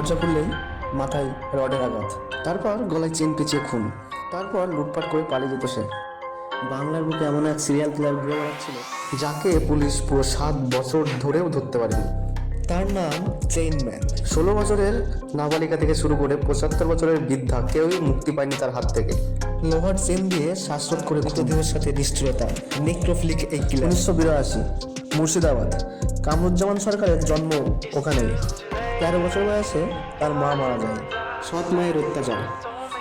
দরজা খুললেই মাথায় রডের আঘাত। তারপর গলায় চেন পেঁচিয়ে খুন। তারপর লুটপাট করে পালিয়ে যেত সে। বাংলার বুকে এমন এক সিরিয়াল কিলার ঘুরে বেড়াচ্ছিল যাকে পুলিশ পুরো সাত বছর ধরেও ধরতে পারেনি। তার নাম চেইনম্যান ষোলো বছরের নাবালিকা থেকে শুরু করে পঁচাত্তর বছরের বৃদ্ধা কেউই মুক্তি পায়নি তার হাত থেকে। লোহার চেন দিয়ে শ্বাসরোধ করে মৃতদেহের সাথে নিষ্ঠুরতা নেক্রোফিলিক এই কিলার উনিশশো বিরাশি মুর্শিদাবাদ। কামরুজ্জামান সরকারের জন্ম ওখানেই। তেরো বছর বয়সে তার মা মারা যায়। সৎ মায়ের অত্যাচার।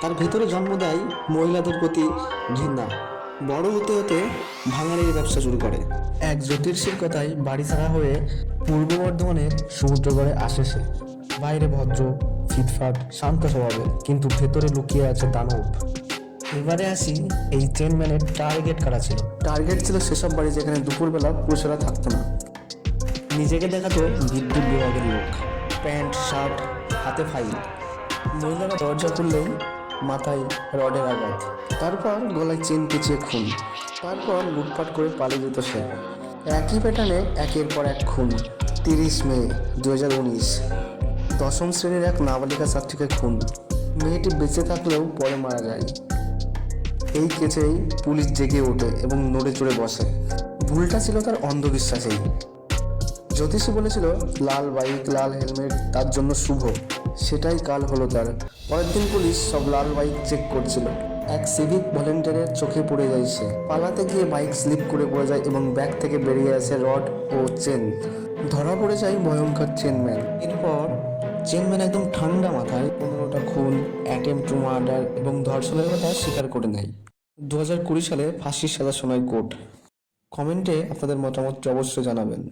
তার ভেতরে জন্ম দেয় মহিলাদের প্রতি ঘৃণা। বড় হতে হতে ভাঙাড়ির ব্যবসা শুরু করে। এক জ্যোতির্ষীর কথায় বাড়ি ছাড়া হয়ে পূর্ব বর্ধমানের সমুদ্রগড়ে আসে সে। বাইরে ভদ্র ফিটফাট শান্ত স্বভাবে কিন্তু ভেতরে লুকিয়ে আছে দানব। এবারে আসি এই চেনম্যানের টার্গেট কারা ছিল? টার্গেট ছিল সেসব বাড়ি যেখানে দুপুরবেলা পুরুষেরা থাকতো না। নিজেকে দেখাতো বিদ্যুৎ বিভাগের লোক। প্যান্ট, শার্ট, হাতে ফাইল। মহিলারা দরজা খুললেই মাথায় রডের আঘাত। তারপর গলায় চেন পেঁচিয়ে খুন। তারপর লুটপাট করে পালিয়ে যেত সে। একই প্যাটার্নে একের পর এক খুন। তিরিশ মে দু হাজার উনিশ। দশম শ্রেণির এক নাবালিকা ছাত্রীকে খুন। মেয়েটি বেঁচে থাকলেও পরে মারা যায়। এই কেসেই পুলিশ জেগে ওঠে এবং নড়ে চড়ে বসে। ভুলটা ছিল তার অন্ধবিশ্বাসেই। জ্যোতিষী বলেছিল, লাল বাইক, লাল হেলমেট তার জন্য শুভ। সেটাই কাল হলো তার। পরের দিন পুলিশ সব লাল বাইক চেক করছিল। এক সিভিক ভলেন্টিয়ারের চোখে পড়ে যায় সে। পালাতে গিয়ে বাইক স্লিপ করে পড়ে যায় এবং ব্যাগ থেকে বেরিয়ে আসে রড ও চেন। ধরা পড়ে যায় ভয়ঙ্কর চেনম্যান এরপর চেনম্যান একদম ঠান্ডা মাথায় পনেরোটা খুন অ্যাটেম্প টু মার্ডার এবং ধর্ষণের কথা স্বীকার করে নেয়। দু হাজার কুড়ি সালে ফাঁসির সাজা শোনায় কোর্ট। কমেন্টে আপনাদের মতামতটি অবশ্যই জানাবেন।